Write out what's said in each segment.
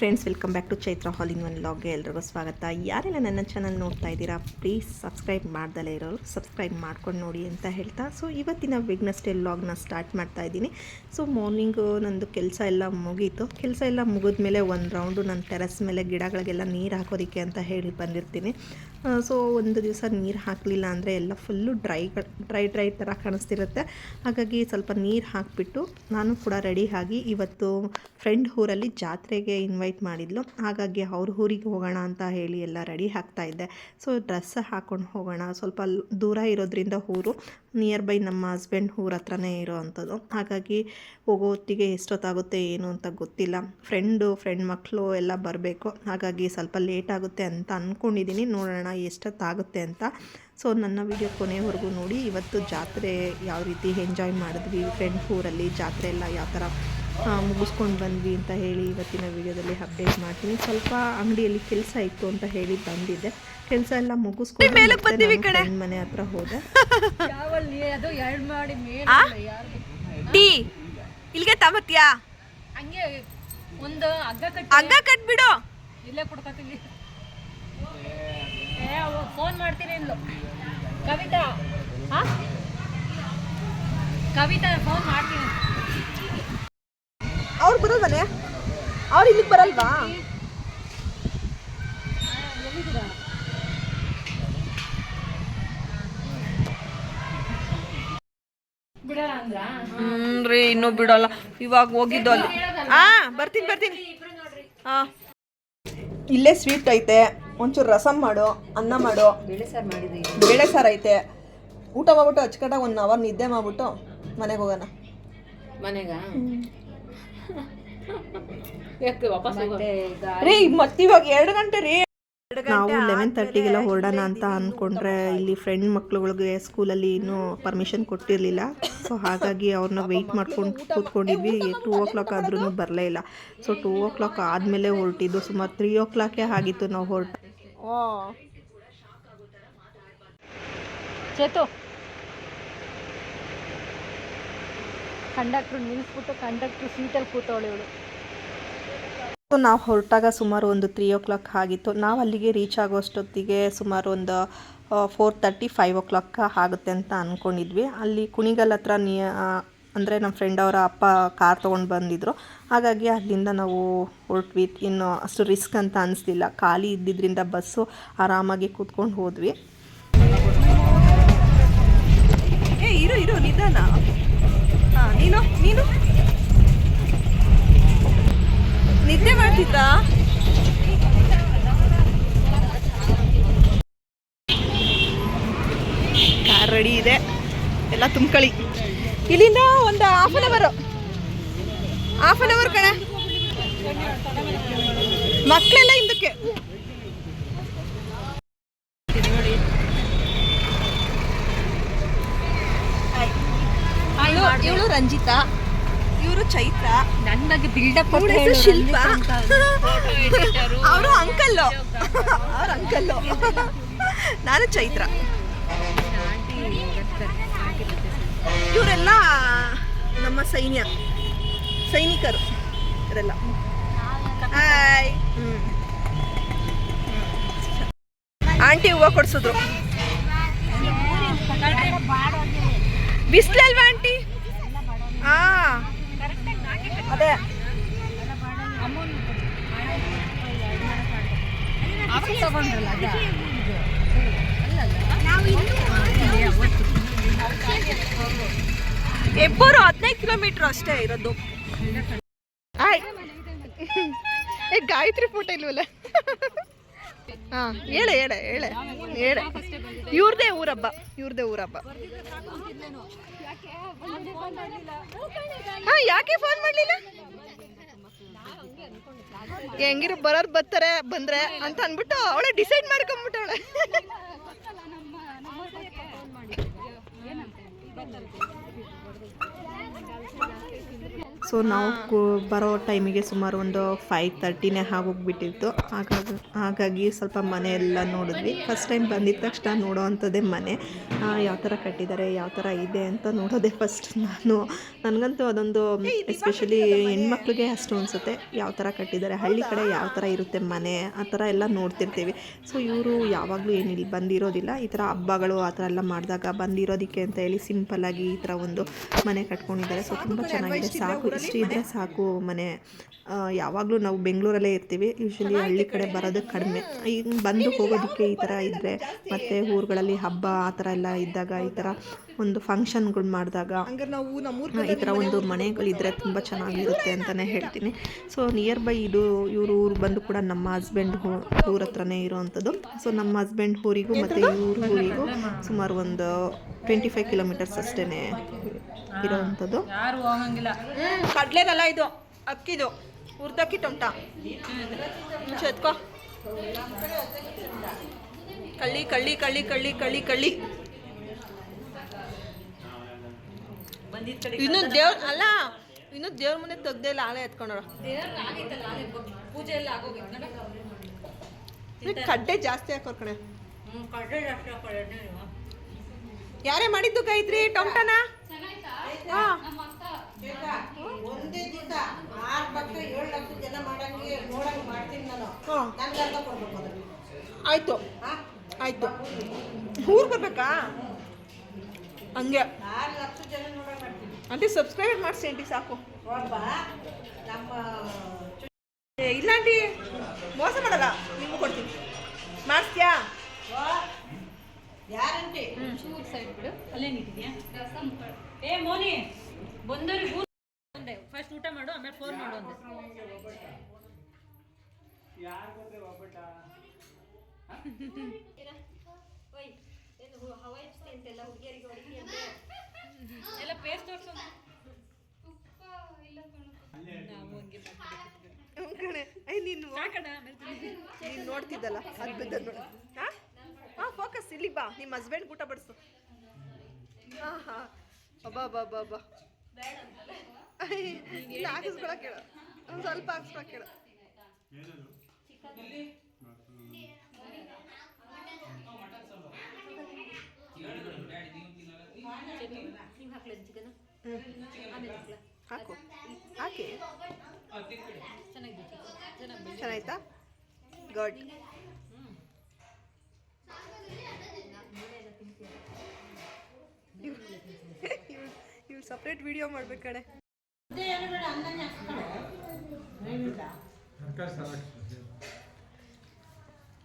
Friends welcome back to Chaitra all in one ಲಾಗ್ಗೆ ಎಲ್ರಿಗೂ ಸ್ವಾಗತ. ಯಾರೆಲ್ಲ ನನ್ನ ಚಾನಲ್ ನೋಡ್ತಾ ಇದ್ದೀರಾ ಪ್ಲೀಸ್ ಸಬ್ಸ್ಕ್ರೈಬ್ ಮಾಡ್ದಲೇ ಇರೋರು. ಸಬ್ಸ್ಕ್ರೈಬ್ ಮಾಡ್ಕೊಂಡು ನೋಡಿ ಅಂತ ಹೇಳ್ತಾ. ಸೊ ಇವತ್ತಿನ ವಿಗ್ನಸ್ಟೇ ಲಾಗ್ನ ಸ್ಟಾರ್ಟ್ ಮಾಡ್ತಾ ಇದ್ದೀನಿ. ಸೊ ಮಾರ್ನಿಂಗು ನಂದು ಕೆಲಸ ಎಲ್ಲ ಮುಗೀತು. ಕೆಲಸ ಎಲ್ಲ ಮುಗಿದ್ಮೇಲೆ ಒಂದು ರೌಂಡು ನನ್ನ ಟೆರೆಸ್ ಮೇಲೆ ಗಿಡಗಳಿಗೆಲ್ಲ ನೀರು ಹಾಕೋದಕ್ಕೆ ಅಂತ ಹೇಳಿ ಬಂದಿರ್ತೀನಿ. ಸೊ ಒಂದು ದಿವಸ ನೀರು ಹಾಕಲಿಲ್ಲ ಅಂದರೆ ಎಲ್ಲ ಫುಲ್ಲು ಡ್ರೈ ಡ್ರೈ ಡ್ರೈ ಥರ ಕಾಣಿಸ್ತಿರುತ್ತೆ. ಹಾಗಾಗಿ ಸ್ವಲ್ಪ ನೀರು ಹಾಕಿಬಿಟ್ಟು ನಾನು ಕೂಡ ರೆಡಿ ಆಗಿ ಇವತ್ತು ಫ್ರೆಂಡ್ ಊರಲ್ಲಿ ಜಾತ್ರೆಗೆ ಇನ್ವೈಟ್ ಮಾಡಿದ್ಲು. ಹಾಗಾಗಿ ಅವ್ರ ಊರಿಗೆ ಹೋಗೋಣ ಅಂತ ಹೇಳಿ ಎಲ್ಲ ರೆಡಿ ಆಗ್ತಾ ಇದ್ದೆ. ಸೊ ಡ್ರೆಸ್ ಹಾಕ್ಕೊಂಡು ಹೋಗೋಣ. ಸ್ವಲ್ಪ ದೂರ ಇರೋದ್ರಿಂದ ಊರು ನಿಯರ್ ಬೈ ನಮ್ಮ ಹಸ್ಬೆಂಡ್ ಊರ ಹತ್ರನೇ ಇರೋ ಅಂಥದ್ದು. ಹಾಗಾಗಿ ಹೋಗೋ ಹೊತ್ತಿಗೆ ಎಷ್ಟೊತ್ತಾಗುತ್ತೆ, ಏನು ಅಂತ ಗೊತ್ತಿಲ್ಲ. ಫ್ರೆಂಡು ಫ್ರೆಂಡ್ ಮಕ್ಕಳು ಎಲ್ಲ ಬರಬೇಕು. ಹಾಗಾಗಿ ಸ್ವಲ್ಪ ಲೇಟ್ ಆಗುತ್ತೆ ಅಂತ ಅಂದ್ಕೊಂಡಿದ್ದೀನಿ ನೋಡೋಣ ಎಷ್ಟೊತ್ತಾಗುತ್ತೆ ಅಂತ. ಸೊ ನನ್ನ ವಿಡಿಯೋ ಕೊನೆವರೆಗೂ ನೋಡಿ. ಇವತ್ತು ಜಾತ್ರೆ ಯಾವ ರೀತಿ ಎಂಜಾಯ್ ಮಾಡಿದ್ವಿ ಫ್ರೆಂಡ್ ಊರಲ್ಲಿ ಜಾತ್ರೆ ಎಲ್ಲ ಯಾವ ಥರ ಮುಗಿಸ್ಕೊಂಡು ಬಂದ್ವಿ ಅಂತ ಹೇಳಿ ಇವತ್ತಿನ ವಿಡಿಯೋದಲ್ಲಿ ಅಪ್ಡೇಟ್ ಮಾಡ್ತೀನಿ. ಸ್ವಲ್ಪ ಅಂಗಡಿಯಲ್ಲಿ ಕೆಲಸ ಇತ್ತು ಅಂತ ಹೇಳಿ ಬಂದಿದ್ದೆ. ಕೆಲಸ ಎಲ್ಲ ಮುಗಿಸ್ಕೊಂಡು ಮನೆ ಹತ್ರ ಹೋದೆ. ಯಾವಲ್ಲಿ? ಅದು ಎರಡು ಮಾಡಿ ಮೇಲೆ ಟೀ. ಇಲ್ಲಿಗೆ ತಮತ್ಯಾ ಹಂಗೆ ಒಂದು ಹಗ್ಗ ಕಟ್ಟಿ. ಹಗ್ಗ ಕಟ್ಬಿಡು. ಇಲ್ಲೇ ಕೊಡ್ಕತ್ತೀವಿ ಏ ಫೋನ್ ಮಾಡ್ತೀನಿ ಅಂದ್ಲು ಕವಿತಾ ಹಾ ಕವಿತಾ ಫೋನ್ ಮಾಡ್ತೀನಿ. ಬರೋದನೆ ಅವ್ರು ಇಲ್ಲಿಗೆ ಬರಲ್ವಾ? ರೀ ಇನ್ನೂ ಬಿಡಲ್ಲ. ಇವಾಗ ಹೋಗಿದ್ದು ಅಲ್ಲಿ. ಹಾ ಬರ್ತೀನಿ ಬರ್ತೀನಿ. ಹಾ ಇಲ್ಲೇ ಸ್ವೀಟ್ ಐತೆ. ಒಂಚೂರು ರಸಮ್ ಮಾಡು ಅನ್ನ ಮಾಡು. ಬೇಳೆ ಸಾರು ಮಾಡಿದ್ವಿ ಬೇಳೆ ಸಾರು ಐತೆ. ಊಟ ಮಾಡ್ಬಿಟ್ಟು ಅಚ್ಚುಕಟ್ಟಾಗಿ ಒಂದು ಅವರ್ ನಿದ್ದೆ ಮಾಡ್ಬಿಟ್ಟು ಮನೆಗೆ ಹೋಗೋಣ. ಮನೆಗ? ಯಾಕೆ ವಾಪಸ್ ರೀ ಮತ್ತಿವಾಗ ಎರಡು ಗಂಟೆ ರೀ. ನಾವು ಲೆವೆನ್ ತರ್ಟಿಗೆಲ್ಲ ಹೊರಡೋಣ ಅಂತ ಅಂದ್ಕೊಂಡ್ರೆ ಇಲ್ಲಿ ಫ್ರೆಂಡ್ ಮಕ್ಳುಗಳಿಗೆ ಸ್ಕೂಲಲ್ಲಿ ಇನ್ನೂ ಪರ್ಮಿಷನ್ ಕೊಟ್ಟಿರಲಿಲ್ಲ. ಸೊ ಹಾಗಾಗಿ ಅವ್ರನ್ನ ವೆಯ್ಟ್ ಮಾಡ್ಕೊಂಡು ಕೂತ್ಕೊಂಡಿದ್ವಿ. ಟೂ ಓ ಕ್ಲಾಕ್ ಆದ್ರೂ ಬರಲೇ ಇಲ್ಲ. ಸೊ ಟೂ ಓ ಕ್ಲಾಕ್ ಆದಮೇಲೆ ಹೊರಟಿದ್ದು. ಸುಮಾರು ತ್ರೀ ಓ ಕ್ಲಾಕೇ ಆಗಿತ್ತು ನಾವು ಹೊರಟ ಓ. ಕಂಡಕ್ಟ್ರ್ ನಿಲ್ಲಿಸ್ಬಿಟ್ಟು ಕಂಡಕ್ಟ್ರು ಸೀಟಲ್ಲಿ ಕೂತವಳು ಇವಳು. ಸೊ ನಾವು ಹೊರಟಾಗ ಸುಮಾರು ಒಂದು ತ್ರೀ ಓ ಕ್ಲಾಕ್ ಆಗಿತ್ತು. ನಾವು ಅಲ್ಲಿಗೆ ರೀಚ್ ಆಗೋಷ್ಟೊತ್ತಿಗೆ ಸುಮಾರು ಒಂದು four thirty five o'clock ಆಗುತ್ತೆ ಅಂತ ಅಂದ್ಕೊಂಡಿದ್ವಿ ಅಲ್ಲಿ ಕುಣಿಗಲ್ ಹತ್ರ ನೀ ಅಂದರೆ ನಮ್ಮ ಫ್ರೆಂಡ್ ಅವರ ಅಪ್ಪ ಕಾರ್ ತೊಗೊಂಡು ಬಂದಿದ್ರು. ಹಾಗಾಗಿ ಅಲ್ಲಿಂದ ನಾವು ಹೊರಟ್ವಿ. ಇನ್ನು ಅಷ್ಟು ರಿಸ್ಕ್ ಅಂತ ಅನಿಸ್ಲಿಲ್ಲ. ಖಾಲಿ ಇದ್ದಿದ್ದರಿಂದ ಬಸ್ಸು ಆರಾಮಾಗಿ ಕೂತ್ಕೊಂಡು ಹೋದ್ವಿ. ಏ ಇರು ಇರು ನಿಧಾನ. ನೀನು ನೀನು? ನಿದ್ದೆ ಮಾಡ್ತಿದ್ದ ಕಾರ್ ರೆಡಿ ಇದೆ. ಎಲ್ಲ ತುಂಬ್ಕೊಳ್ಳಿ. ಇಲ್ಲಿಂದ ಒಂದು ಹಾಫ್ ಅನ್ ಅವರು ಹಾಫ್ ಅನ್ ಅವರ್ ಕಣ. ಮಕ್ಕಳೆಲ್ಲ ಹಿಂದಕ್ಕೆ. ಇವಳು ರಂಜಿತಾ ಇವರು ಚೈತ್ರ. ನನ್ನ ಬಗ್ಗೆ ಬಿಲ್ಡಪ್ ಶಿಲ್ಪ. ಅವರು ಅಂಕಲ್ಲು. ಅವ್ರ ಅಂಕಲ್ಲು. ನಾನು ಚೈತ್ರ. ಇವರೆಲ್ಲ ನಮ್ಮ ಸೈನ್ಯ ಸೈನಿಕರು ಇವರೆಲ್ಲ. ಹಾಯ್ ಆಂಟಿ ಹೂವ ಕೊಡ್ಸಿದ್ರು. ಬಿಸ್ಲಲ್ವಾ ಆಂಟಿ? ಹಾ ಅದೇ. ಎಬ್ಬರು ಹದಿನೈದು ಕಿಲೋಮೀಟರ್ ಅಷ್ಟೇ ಇರೋದು. ಗಾಯತ್ರಿ ಫೋಟೋ ಇಲ್ವಲ್ಲ? ಹಾ, ಹೇಳ ಹೇಳ ಹೇಳ, ಹೇಳೆ. ಇವ್ರದೇ ಊರಬ್ಬ ಇವ್ರದೇ ಊರಬ್ಬ. ಹಾ, ಯಾಕೆ ಫೋನ್ ಮಾಡಲಿಲ್ಲ? ಹೆಂಗಿರ ಬರೋರು ಬರ್ತಾರೆ, ಬಂದ್ರೆ ಅಂತ ಅಂದ್ಬಿಟ್ಟು ಅವಳೆ ಡಿಸೈಡ್ ಮಾಡ್ಕೊಂಬಿಟ್ಟವಳೆ. ಸೊ ನಾವು ಬರೋ ಟೈಮಿಗೆ ಸುಮಾರು ಒಂದು ಫೈವ್ ತರ್ಟಿನೇ ಆಗೋಗ್ಬಿಟ್ಟಿತ್ತು. ಹಾಗಾಗಿ ಹಾಗಾಗಿ ಸ್ವಲ್ಪ ಮನೆ ಎಲ್ಲ ನೋಡಿದ್ವಿ. ಫಸ್ಟ್ ಟೈಮ್ ಬಂದಿದ ತಕ್ಷಣ ನೋಡೋ ಅಂಥದ್ದೇ ಮನೆ ಯಾವ ಥರ ಕಟ್ಟಿದ್ದಾರೆ, ಯಾವ ಥರ ಇದೆ ಅಂತ ನೋಡೋದೇ ಫಸ್ಟ್ ನಾನು. ನನಗಂತೂ ಅದೊಂದು ಎಸ್ಪೆಷಲಿ ಹೆಣ್ಮಕ್ಳಿಗೆ ಅಷ್ಟು ಅನಿಸುತ್ತೆ. ಯಾವ ಥರ ಕಟ್ಟಿದ್ದಾರೆ, ಹಳ್ಳಿ ಕಡೆ ಯಾವ ಥರ ಇರುತ್ತೆ ಮನೆ, ಆ ಥರ ಎಲ್ಲ ನೋಡ್ತಿರ್ತೀವಿ. ಸೊ ಇವರು ಯಾವಾಗಲೂ ಏನಿಲ್ಲ ಬಂದಿರೋದಿಲ್ಲ. ಈ ಥರ ಹಬ್ಬಗಳು ಆ ಥರ ಎಲ್ಲ ಮಾಡಿದಾಗ ಬಂದಿರೋದಕ್ಕೆ ಅಂತ ಹೇಳಿ ಸಿಂಪಲ್ಲಾಗಿ ಈ ಥರ ಒಂದು ಮನೆ ಕಟ್ಕೊಂಡಿದ್ದಾರೆ. ಸೊ ತುಂಬ ಚೆನ್ನಾಗಿದೆ. ಸಾಕು ಇಷ್ಟು ಇದ್ದರೆ ಸಾಕು ಮನೆ. ಯಾವಾಗಲೂ ನಾವು ಬೆಂಗಳೂರಲ್ಲೇ ಇರ್ತೀವಿ. ಯೂಶ್ವಲಿ ಹಳ್ಳಿ ಕಡೆ ಬರೋದು ಕಡಿಮೆ. ಈಗ ಬಂದು ಹೋಗೋದಕ್ಕೆ ಈ ಥರ ಇದ್ದರೆ ಮತ್ತು ಊರುಗಳಲ್ಲಿ ಹಬ್ಬ ಆ ಥರ ಎಲ್ಲ ಇದ್ದಾಗ ಈ ಥರ ಒಂದು ಫಂಕ್ಷನ್ಗಳು ಮಾಡಿದಾಗ ಹಂಗಾರೆ ನಾವು ನಮ್ಮೂರ್ ಈ ಥರ ಒಂದು ಮನೆಗಳಿದ್ರೆ ತುಂಬ ಚೆನ್ನಾಗಿರುತ್ತೆ ಅಂತಲೇ ಹೇಳ್ತೀನಿ. ಸೊ ನಿಯರ್ ಬೈ ಇದು ಇವರು ಊರು ಬಂದು ಕೂಡ ನಮ್ಮ ಹಸ್ಬೆಂಡ್ ಊರ ಹತ್ರನೇ ಇರೋವಂಥದ್ದು. ಸೊ ನಮ್ಮ ಹಸ್ಬೆಂಡ್ ಊರಿಗೂ ಮತ್ತು ಇವ್ರ ಊರಿಗೂ ಸುಮಾರು ಒಂದು ಟ್ವೆಂಟಿ ಫೈವ್ ಕಿಲೋಮೀಟರ್ಸ್ ಅಷ್ಟೇ ಇರೋವಂಥದ್ದು. ಯಾರು ಹೋಗಂಗಿಲ್ಲ. ಕಡ್ಲೆದಲ್ಲ ಇದು ಅಕ್ಕಿದು ಹುರ್ದಕ್ಕಿ ಟೊಮಟ ಎತ್ಕೋ. ಕಳ್ಳಿ ಕಳ್ಳಿ ಕಳ್ಳಿ ಕಳ್ಳಿ ಕಳ್ಳಿ ಕಳ್ಳಿ. ಇನ್ನು ದೇವ್ರ ಅಲ್ಲ ಇನ್ನು ದೇವ್ರ ಮುಂದೆ ತೆಗ್ದೇ ಇಲ್ಲ ಆಲೆ ಎತ್ಕೊಂಡವ್ರ ಪೂಜೆ ಎಲ್ಲ ಆಗೋಗಿತ್ತು? ಕಡ್ಡೆ ಜಾಸ್ತಿ ಹಾಕೋರ್ ಕಣೆ. ಯಾರೇ ಮಾಡಿದ್ದು ಕೈತ್ರಿ ಟೊಮಟನ? ಒಂದೇ ದಿವಸ ಆರು ಲಕ್ಷ ಏಳು ಲಕ್ಷ ಜನ ಮಾಡಂಗೆ ನೋಡಂಗೆ ಮಾಡ್ತೀನಿ ನಾನು. ಹಾ. ನನ್ಗೆ ಅರ್ಧ ಕೊಡ್ಬೇಕು ಆಯ್ತು. ಆಯ್ತು. ಊರ್ ಬರ್ಬೇಕಾ? ಹಂಗೆ. ಆರು ಲಕ್ಷ ಜನ ನೋಡಂಗೆ ಮಾಡ್ತೀನಿ ಆಂಟಿ ಸಬ್ಸ್ಕ್ರೈಬ್ ಮಾಡಿಸಿ ಆಂಟಿ ಸಾಕು. ಒಬ್ಬ ನಮ್ಮ ಏ, ಇಲ್ಲ ಆಂಟಿ ಮೋಸ ಮಾಡಲ್ಲ ನಿಮ್ಗೆ ಕೊಡ್ತೀನಿ. ಮಾಡಿಸ್ತೀಯಾ? ಯಾರಂಟಿ ಚೂರು ಸೈಡ್ ಬಿಡು. ಅಲ್ಲೇನಿಟ್ಟಿದ್ಯಾ ಏ ಮೋನಿ ಬಂದವ್ರಿಗೆ ಊಟ ಒಂದೇ ಫಸ್ಟ್ ಊಟ ಮಾಡು ಆಮೇಲೆ ಫೋನ್ ಮಾಡು ಅಂದೆ. ಎಲ್ಲ ಪೇಸ್ಟ್ ತೋರ್ಸು ನಾವು ಹಂಗೆ ಮಾಡ್ಬಿಟ್ಟಿದ್ವಿ. ಹ್ಮ್ ಕಣೆ ಐ ನೀನು. ನೀನು ನೋಡ್ತಿದ್ದಲ್ಲ ಅದ್ಭುತ ನೋಡು. ಹಾ? ಹಾಂ ಫೋಕಸ್ ಇಲ್ಲಿ ಬಾ. ನಿಮ್ಮ ಹಸ್ಬೆಂಡ್ ಊಟ ಬಡಿಸು. ಹಾ ಹಾ. ಅಬ್ಬಾ ಬಾ ಬಾ ಬಾ ಇಲ್ಲ ಹಾಕಿಸ್ಕೊಳಕ್ ಹೇಳು. ಒಂದು ಸ್ವಲ್ಪ ಹಾಕ್ಸ್ಕೊಳಕ್ ಹೇಳು. ನೀವು ಹಾಕ್ಲಾ ಚಿಕನ್? ಹಾಕು. ಹಾಕಿ. ಚೆನ್ನಾಗಿದೆ ಚೆನ್ನಾಗಿ ಚೆನ್ನಾಯ್ತಾ? ಗುಡ್ ಇವ್ಳು ಸಪ್ರೇಟ್ ವಿಡಿಯೋ ಮಾಡ್ಬೇಕು ಕಡೆ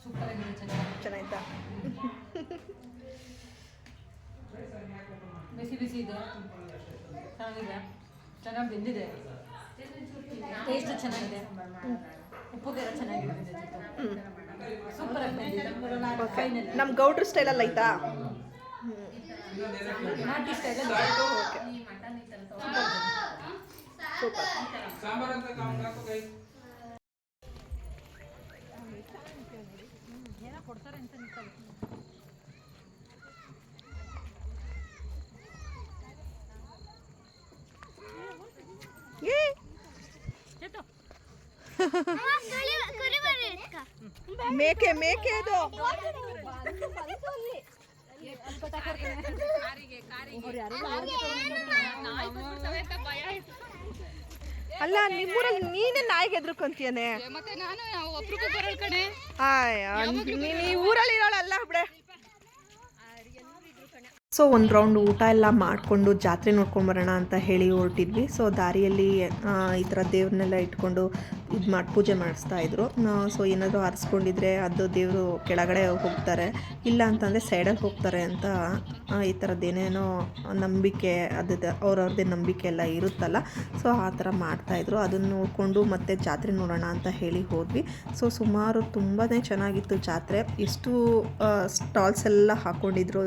ಸೂಪರ್ ಆಗಿದೆ ಚೆನ್ನಾಗಿ. ಚೆನ್ನಾಯ್ತಾ? ಬಿಸಿ ಬಿಸಿ ಇದೆ ಚೆನ್ನಾಗಿದೆ. ಚೆನ್ನಾಗಿ ಬೆಂದಿದೆ. ಟೇಸ್ಟ್ ಚೆನ್ನಾಗಿದೆ. ಉಪ್ಪು ಬೇರೆ ಚೆನ್ನಾಗಿದೆ. ಸೂಪರ್ ಆಗಿ ನಮ್ಮ ಗೌಡ್ರ ಸ್ಟೈಲಲ್ಲಿ ಆಯ್ತಾ? ನಾಟಿ ಸ್ಟೈಲ್ ಸೂಪರ್ ಏನೋ ಕೊಡ್ತಾರೆ ಅಂತ ಮೇಕೆ ಮೇಕೆ ಅದು ಅಲ್ಲ ನಿಮ್ಮೂರಲ್ಲಿ ನೀನೇ ನಾಯಿಗೆ ಎದ್ರುಕೊಂತೀಯನೆ ಮತ್ತೆ ನಾನು ಒಬ್ರಿಗೂ ಬರಲ್ ಕಣೆ ಆಯ್ ನೀನು ಈ ಊರಲ್ಲಿ ಇರೋಳಲ್ಲ ಬಿಡೆ. ಸೊ ಒಂದು ರೌಂಡ್ ಊಟ ಎಲ್ಲ ಮಾಡಿಕೊಂಡು ಜಾತ್ರೆ ನೋಡ್ಕೊಂಡು ಬರೋಣ ಅಂತ ಹೇಳಿ ಹೊರಟಿದ್ವಿ. ಸೊ ದಾರಿಯಲ್ಲಿ ಈ ಥರ ದೇವ್ರನ್ನೆಲ್ಲ ಇಟ್ಕೊಂಡು ಇದು ಮಾಡಿ, ಪೂಜೆ ಮಾಡಿಸ್ತಾ ಇದ್ರು. ಸೊ ಏನಾದರೂ ಆರಿಸ್ಕೊಂಡಿದ್ರೆ ಅದು ದೇವರು ಕೆಳಗಡೆ ಹೋಗ್ತಾರೆ. ಇಲ್ಲ ಅಂತಂದರೆ ಸೈಡಲ್ಲಿ ಹೋಗ್ತಾರೆ ಅಂತ ಈ ಥರದ್ದೇನೇನೋ ನಂಬಿಕೆ ಅದು ಅವ್ರವ್ರದ್ದೇ ನಂಬಿಕೆ ಎಲ್ಲ ಇರುತ್ತಲ್ಲ, ಸೊ ಆ ಥರ ಮಾಡ್ತಾಯಿದ್ರು ಅದನ್ನು ನೋಡಿಕೊಂಡು ಮತ್ತೆ ಜಾತ್ರೆ ನೋಡೋಣ ಅಂತ ಹೇಳಿ ಹೋದ್ವಿ. ಸೊ ಸುಮಾರು ತುಂಬಾ ಚೆನ್ನಾಗಿತ್ತು ಜಾತ್ರೆ. ಎಷ್ಟು ಸ್ಟಾಲ್ಸ್ ಎಲ್ಲ ಹಾಕ್ಕೊಂಡಿದ್ರು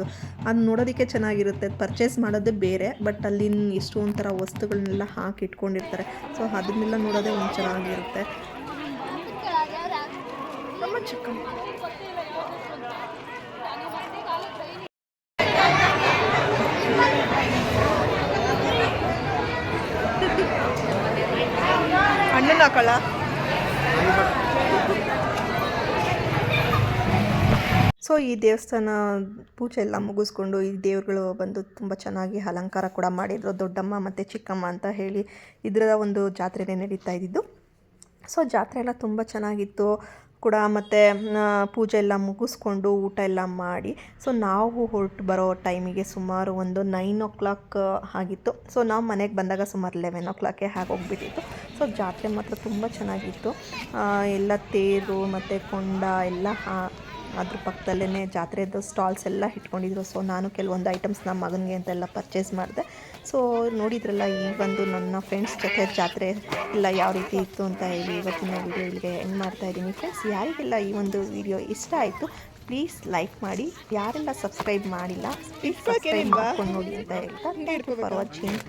ಅದು ನೋಡೋದಕ್ಕೆ ಚೆನ್ನಾಗಿರುತ್ತೆ. ಪರ್ಚೇಸ್ ಮಾಡೋದೇ ಬೇರೆ, ಬಟ್ ಅಲ್ಲಿ ಎಷ್ಟೊಂದು ಥರ ವಸ್ತುಗಳನ್ನೆಲ್ಲ ಹಾಕಿ ಇಟ್ಕೊಂಡಿರ್ತಾರೆ ಸೊ ಅದನ್ನೆಲ್ಲ ನೋಡೋದೇ ಒಂದು ಚೆನ್ನಾಗಿರುತ್ತೆ ಹಣ್ಣನ್ನು ಚಿಕ್ಕ ಸೊ ಈ ದೇವಸ್ಥಾನ ಪೂಜೆ ಎಲ್ಲ ಮುಗಿಸ್ಕೊಂಡು ಈ ದೇವ್ರುಗಳು ಬಂದು ತುಂಬ ಚೆನ್ನಾಗಿ ಅಲಂಕಾರ ಕೂಡ ಮಾಡಿದ್ರು. ದೊಡ್ಡಮ್ಮ ಮತ್ತು ಚಿಕ್ಕಮ್ಮ ಅಂತ ಹೇಳಿ ಇದರ ಒಂದು ಜಾತ್ರೆನೇ ನಡೀತಾ ಇದ್ದಿದ್ದು. ಸೊ ಜಾತ್ರೆ ಎಲ್ಲ ತುಂಬ ಚೆನ್ನಾಗಿತ್ತು ಕೂಡ ಮತ್ತು ಪೂಜೆ ಎಲ್ಲ ಮುಗಿಸ್ಕೊಂಡು ಊಟ ಎಲ್ಲ ಮಾಡಿ. ಸೊ ನಾವು ಹೊರಟು ಬರೋ ಟೈಮಿಗೆ ಸುಮಾರು ಒಂದು ನೈನ್ ಓ ಕ್ಲಾಕ್ ಆಗಿತ್ತು. ಸೊ ನಾವು ಮನೆಗೆ ಬಂದಾಗ ಸುಮಾರು ಲೆವೆನ್ ಓ ಕ್ಲಾಕೆ ಹೋಗ್ಬಿಟ್ಟಿತ್ತು ಸೊ ಜಾತ್ರೆ ಮಾತ್ರ ತುಂಬ ಚೆನ್ನಾಗಿತ್ತು. ಎಲ್ಲ ತೇರು ಮತ್ತು ಕೊಂಡ ಎಲ್ಲ ಅದ್ರ ಪಕ್ಕದಲ್ಲೇ ಜಾತ್ರೆದು ಸ್ಟಾಲ್ಸ್ ಎಲ್ಲ ಇಟ್ಕೊಂಡಿದ್ರು. ಸೊ ನಾನು ಕೆಲವೊಂದು ಐಟಮ್ಸ್ ನಮ್ಮ ಮಗನಿಗೆ ಅಂತೆಲ್ಲ ಪರ್ಚೇಸ್ ಮಾಡಿದೆ. ಸೊ ನೋಡಿದ್ರಲ್ಲ ಈ ಬಂದು ನನ್ನ ಫ್ರೆಂಡ್ಸ್ ಜೊತೆ ಜಾತ್ರೆ ಎಲ್ಲ ಯಾವ ರೀತಿ ಇತ್ತು ಅಂತ ಹೇಳಿ ಇವತ್ತಿನ ವೀಡಿಯೋ ಇಲ್ಲಿಗೆ ಎಂಡ್ ಮಾಡ್ತಾ ಇದ್ದೀನಿ. ಫ್ರೆಂಡ್ಸ್ ಯಾರಿಗೆಲ್ಲ ಈ ಒಂದು ವಿಡಿಯೋ ಇಷ್ಟ ಆಯಿತು ಪ್ಲೀಸ್ ಲೈಕ್ ಮಾಡಿ. ಯಾರೆಲ್ಲ ಸಬ್ಸ್ಕ್ರೈಬ್ ಮಾಡಿಲ್ಲ ಪ್ಲೀಸ್ ಸಬ್ಸ್ಕ್ರೈಬ್ ಮಾಡ್ಕೊಂಡು ನೋಡಿ ಅಂತ ಹೇಳ್ತಾ. Thank you for watching